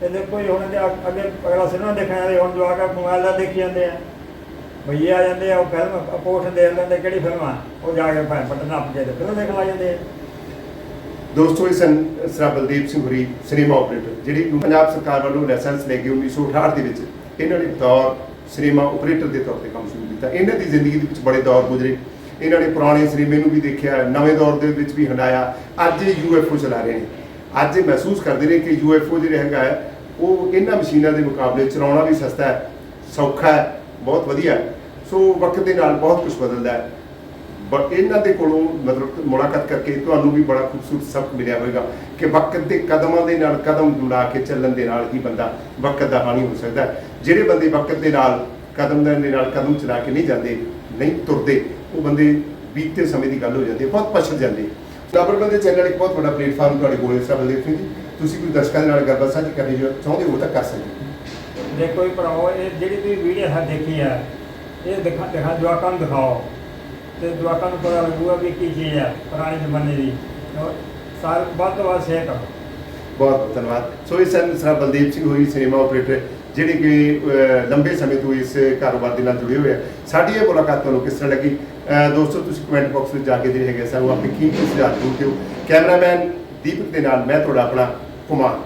ਤੇ ਦੇਖੋ ਜੀ, ਹੁਣ ਅੱਗੇ ਅਗਲਾ ਸਿਨੇਮਾ ਦੇਖਣ ਜਾਂਦੇ ਹੁਣ ਜੋ ਮੋਬਾਈਲ ਦਾ ਦੇਖੀ ਜਾਂਦੇ ਆ। ਭਈਏ ਆ ਜਾਂਦੇ ਆ, ਉਹ ਫਿਲਮ ਪੋਸਟ ਦੇ ਲੈਂਦੇ ਕਿਹੜੀ ਫਿਲਮ ਆ? ਉਹ ਜਾ ਕੇ ਭਾਵੇਂ ਬਟਨ ਨੱਪ ਕੇ ਤੇ ਫਿਲਮ ਦੇਖਣ ਲੱਗ ਜਾਂਦੇ ਆ। ਦੋਸਤੋ, ਇਹ ਸਨ ਸਰਾ ਬਲਦੇਵ ਸਿੰਘ ਹੁਰੀ ਸਿਨੇਮਾ ਆਪਰੇਟਰ ਜਿਹੜੀ ਪੰਜਾਬ ਸਰਕਾਰ ਵੱਲੋਂ ਲਾਇਸੈਂਸ ਲੈ ਕੇ 1968 ਦੇ ਵਿੱਚ ਇਹਨਾਂ ਨੇ ਦੌਰ ਸਿਨੇਮਾ ਆਪਰੇਟਰ ਦੇ ਤੌਰ ਤੇ ਕੰਮ ਸ਼ੁਰੂ ਕੀਤਾ। ਇਹਨਾਂ ਦੀ ਜ਼ਿੰਦਗੀ ਦੇ ਵਿੱਚ ਬੜੇ ਦੌਰ ਗੁਜ਼ਰੇ। ਇਹਨਾਂ ਨੇ ਪੁਰਾਣੇ ਸਿਨੇਮੇ ਨੂੰ ਵੀ ਦੇਖਿਆ, ਨਵੇਂ ਦੌਰ ਦੇ ਵਿੱਚ ਵੀ ਹੰਡਾਇਆ। ਅੱਜ ਇਹ ਯੂਐਫਓ ਚਲਾ ਰਹੇ ਨੇ। ਅੱਜ ਇਹ ਮਹਿਸੂਸ ਕਰਦੇ ਨੇ ਕਿ ਯੂਐਫਓ ਜਿਹੜਾ ਹੈਗਾ ਹੈ ਉਹ ਇਹਨਾਂ ਮਸ਼ੀਨਾਂ ਦੇ ਮੁਕਾਬਲੇ ਚਲਾਉਣਾ ਵੀ ਸਸਤਾ ਹੈ, ਸੌਖਾ ਹੈ, ਬਹੁਤ ਵਧੀਆ ਸੋ ਵਕਤ ਦੇ ਨਾਲ ਬਹੁਤ ਕੁਝ ਬਦਲਦਾ ਹੈ। ਬਟ ਇਹਨਾਂ ਦੇ ਕੋਲੋਂ ਮਤਲਬ ਮੁਲਾਕਾਤ ਕਰਕੇ ਤੁਹਾਨੂੰ ਵੀ ਬੜਾ ਖੂਬਸੂਰਤ ਸਬਕ ਮਿਲਿਆ ਹੋਵੇਗਾ ਕਿ ਵਕਤ ਦੇ ਕਦਮਾਂ ਦੇ ਨਾਲ ਕਦਮ ਮਿਲਾ ਕੇ ਚੱਲਣ ਦੇ ਨਾਲ ਹੀ ਬੰਦਾ ਵਕਤ ਦਾ ਹਾਣੀ ਹੋ ਸਕਦਾ ਜਿਹੜੇ ਬੰਦੇ ਵਕਤ ਦੇ ਨਾਲ ਕਦਮ ਦੇ ਨਾਲ ਕਦਮ ਚਲਾ ਕੇ ਨਹੀਂ ਜਾਂਦੇ, ਨਹੀਂ ਤੁਰਦੇ, ਉਹ ਬੰਦੇ ਬੀਤੇ ਸਮੇਂ ਦੀ ਗੱਲ ਹੋ ਜਾਂਦੀ ਹੈ, ਬਹੁਤ ਪਛੜ ਜਾਂਦੇ ਡਬਲ ਬੰਦੇ ਚੈਨਲ ਇੱਕ ਬਹੁਤ ਵੱਡਾ ਪਲੇਟਫਾਰਮ ਤੁਹਾਡੇ ਕੋਲ ਇਸ ਤਰ੍ਹਾਂ ਦੇਖੋ ਜੀ ਤੁਸੀਂ ਕੋਈ ਦਰਸ਼ਕਾਂ ਦੇ ਨਾਲ ਗੱਲਬਾਤ ਸਾਂਝੀ ਕਰਨੀ ਚਾਹੁੰਦੇ ਹੋ ਤਾਂ ਕਰ ਸਕਦੇ ਦੇਖੋ ਜੀ ਭਰਾਓ ਇਹ ਜਿਹੜੀ ਤੁਸੀਂ ਵੀਡੀਓ ਹੈ ਦੇਖੀ ਆ ਇਹ ਦਿਖਾ ਦਿਖਾ ਜਵਾਕਾਂ ਨੂੰ ਦਿਖਾਓ। ਤੇ ਜਵਾਕਾਂ ਨੂੰ ਪਤਾ ਲੱਗੂਗਾ ਵੀ ਕੀ ਚੀਜ਼ ਹੈ ਪੁਰਾਣੇ ਜ਼ਮਾਨੇ ਦੀ। ਔਰ ਵੱਧ ਤੋਂ ਵੱਧ ਸ਼ੇਅਰ ਕਰੋ। ਬਹੁਤ ਬਹੁਤ ਧੰਨਵਾਦ। ਸੋ ਇਸ ਸਨ ਸਰ ਬਲਦੀਪ ਸਿੰਘ ਹੋਈ ਸਿਨੇਮਾ ਆਪਰੇਟਰ ਜਿਹੜੇ ਕਿ ਲੰਬੇ ਸਮੇਂ ਤੋਂ ਇਸ ਕਾਰੋਬਾਰ ਦੇ ਨਾਲ ਜੁੜੇ ਹੋਏ ਆ, ਸਾਡੀ ਇਹ ਮੁਲਾਕਾਤ ਤੁਹਾਨੂੰ ਕਿਸ ਤਰ੍ਹਾਂ ਲੱਗੀ? ਦੋਸਤੋ, ਤੁਸੀਂ ਕਮੈਂਟ ਬਾਕਸ ਵਿੱਚ ਜਾ ਕੇ ਜਿਹੜੇ ਹੈਗੇ ਸਾਨੂੰ ਆਪਣੇ ਕੀਮਤੀ ਸੁਝਾਅ ਜ਼ਰੂਰ ਦਿਓ। ਕੈਮਰਾਮੈਨ ਦੀਪਕ ਦੇ ਨਾਲ ਮੈਂ ਤੁਹਾਡਾ ਆਪਣਾ ਕੁਮਾਰ।